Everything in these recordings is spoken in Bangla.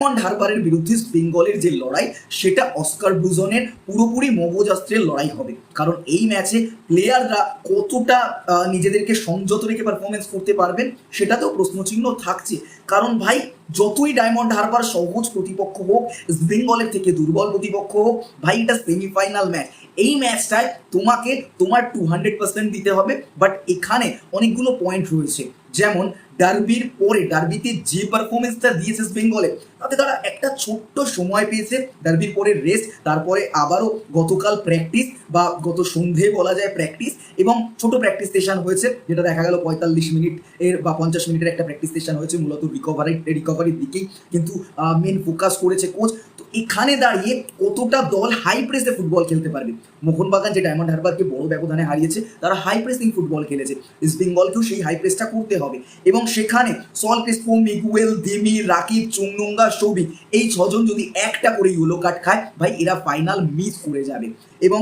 ডায়মন্ড হারবারের বিরুদ্ধে বেঙ্গলের যে লড়াই, সেটা অস্কার ব্লুজনের পুরোপুরি মগজাস্ত্রের লড়াই হবে। কারণ এই ম্যাচে প্লেয়াররা কতটা নিজেদেরকে সংযত রেখে পারফরমেন্স করতে পারবেন, সেটা সেটাতেও প্রশ্নচিহ্ন থাকছে। কারণ ভাই, যতই ডায়মন্ড হারবার সহজ প্রতিপক্ষ হোক বেঙ্গলের থেকে দুর্বল প্রতিপক্ষ হোক, ভাই, এটা সেমিফাইনাল ম্যাচ এই ম্যাচটায় তোমাকে তোমার টু হান্ড্রেড পার্সেন্ট দিতে হবে বাট এখানে অনেকগুলো পয়েন্ট রয়েছে। যেমন ডার্বির পরে ডার্বিতে যে পারফরমেন্সটা দিয়েছে বেঙ্গলে তাতে তারা একটা ছোট্ট সময় পেয়েছে ডার্বির পরে রেস্ট তারপরে আবারও গতকাল প্র্যাকটিস বা গত সন্ধে বলা যায় প্র্যাকটিস এবং ছোট প্র্যাকটিস সেশন হয়েছে, যেটা দেখা গেল পঁয়তাল্লিশ মিনিট এর বা পঞ্চাশ মিনিটের একটা প্র্যাকটিস সেশন হয়েছে, মূলত রিকভারি রিকভারির দিকেই। কিন্তু মেন ফোকাস করেছে কোচ এখানে দাঁড়িয়ে কতটা দল হাই প্রেসে ফুটবল খেলতে পারবে? মোহনবাগান যে ডায়মন্ড হারবারকে বড় ব্যবধানে হারিয়েছে, তারা হাই প্রেসিং ফুটবল খেলেছে। ইস্ট বেঙ্গলকেও সেই হাই প্রেসটা করতে হবে। এবং সেখানে Saul Crespo Miguel Dimi Rakip Chungnunga Souvik এই ছজন যদি একটা করে ইউলো কার্ড খায়, ভাই, এরা ফাইনাল মিস করে যাবে। এবং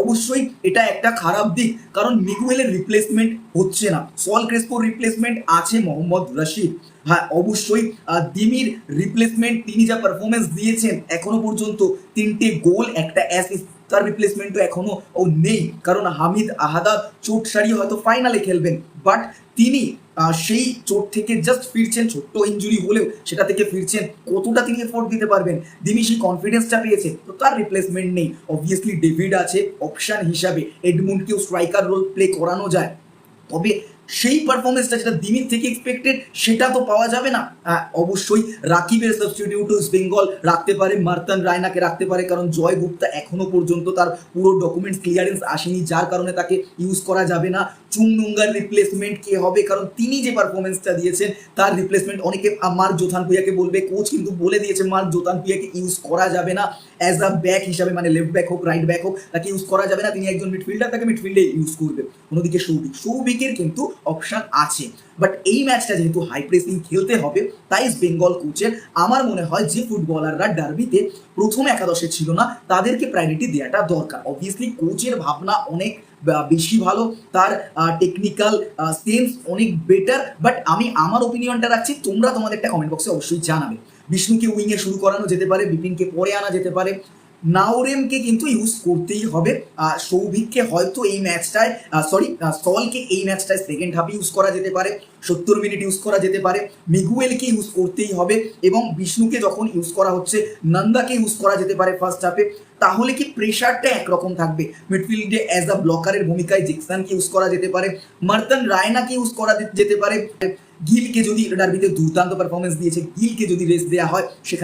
অবশ্যই এটা একটা খারাপ দিক, কারণ মিগুয়েলের রিপ্লেসমেন্ট হচ্ছে না। সল ক্রেসপোর রিপ্লেসমেন্ট আছে মোহাম্মদ রশিদ। হ্যাঁ অবশ্যই দিমির রিপ্লেসমেন্ট তিনি যা পারফরমেন্স দিয়েছেন এখনও পর্যন্ত তিনটে গোল, একটা অ্যাসিস্ট তার রিপ্লেসমেন্ট তো এখনও ও নেই। কারণ হামিদ আহাদা চোট সারিয়ে হয়তো ফাইনালে খেলবেন। বাট তিনি সেই চোট থেকে জাস্ট ফিরছেন, ছোট্ট ইঞ্জুরি হলেও সেটা থেকে ফিরছেন। কতটা তিনি এফোর্ট দিতে পারবেন? দিমি সেই কনফিডেন্সটা পেয়েছে, তো তার রিপ্লেসমেন্ট নেই। অবভিয়াসলি ডেভিড আছে অপশন হিসাবে। এডমুন্ডকেও স্ট্রাইকার রোল প্লে করানো যায়। তবে সেই পারফরমেন্সটা যেটা দিমির থেকে এক্সপেক্টেড সেটা তো পাওয়া যাবে না। অবশ্যই রাকিবের সাবস্টিটিউট ওয়েস্ট বেঙ্গল রাখতে পারে, মার্তান রায়নাকে রাখতে পারে, কারণ জয় গুপ্তা এখনও পর্যন্ত তার পুরো ডকুমেন্টস ক্লিয়ারেন্স আসেনি, যার কারণে তাকে ইউজ করা যাবে না। চুংনুঙ্গার রিপ্লেসমেন্ট কে হবে? কারণ তিনি যে পারফরমেন্সটা দিয়েছেন, তার রিপ্লেসমেন্ট অনেকে মার্ক জোথান পুয়াকে বলবে কোচ কিন্তু বলে দিয়েছে, মার্ক জোথান পুয়াকে ইউজ করা যাবে না। অ্যাজ আ ব্যাক হিসাবে মানে লেফট ব্যাক হোক রাইট ব্যাক হোক, তাকে ইউজ করা যাবে না। তিনি একজন মিডফিল্ডার তাকে মিডফিল্ডে ইউজ করবে। অন্যদিকে সৌভিক, সৌভিকের কিন্তু অপশন আছে। বাট এই ম্যাচটা যেহেতু হাই প্রেসিং খেলতে হবে, তাই বেঙ্গল কোচের আমার মনে হয় যে ফুটবলাররা ডার্বিতে প্রথম একাদশে ছিল না, তাদেরকে প্রায়োরিটি দেওয়াটা দরকার। অবভিয়াসলি কোচের ভাবনা অনেক বেশি ভালো, তার টেকনিক্যাল সেন্স অনেক বেটার বাট আমি আমার ওপিনিয়নটা রাখছি, তোমরা তোমাদের একটা কমেন্ট বক্সে অবশ্যই জানাবে। বিষ্ণুকে উইংয়ে শুরু করানো যেতে পারে, বিপিনকে পরে আনা যেতে পারে নাওরেমকে কিন্তু ইউজ করতেই হবে। সৌভিককে হয়তো এই ম্যাচটায় সরি সলকে এই ম্যাচটায় সেকেন্ড হাফে ইউজ করা যেতে পারে, সত্তর মিনিট ইউজ করা যেতে পারে, মিগুয়েলকে ইউজ করতেই হবে এবং বিষ্ণুকে যখন ইউজ করা হচ্ছে, নন্দাকে ইউজ করা যেতে পারে ফার্স্ট হাফে তাহলে কি প্রেশারটা একরকম থাকবে? মিডফিল্ডে অ্যাজ আ ব্লকারের ভূমিকায় জেকসানকে ইউজ করা যেতে পারে, মার্তন রায়নাকে ইউজ করা যেতে পারে। গিলকে যদি ডার্বিতে দুর্দান্ত পারফরমেন্স দিয়েছে, গিলকে যদি রেস্ট দেওয়া হয়, সেখানে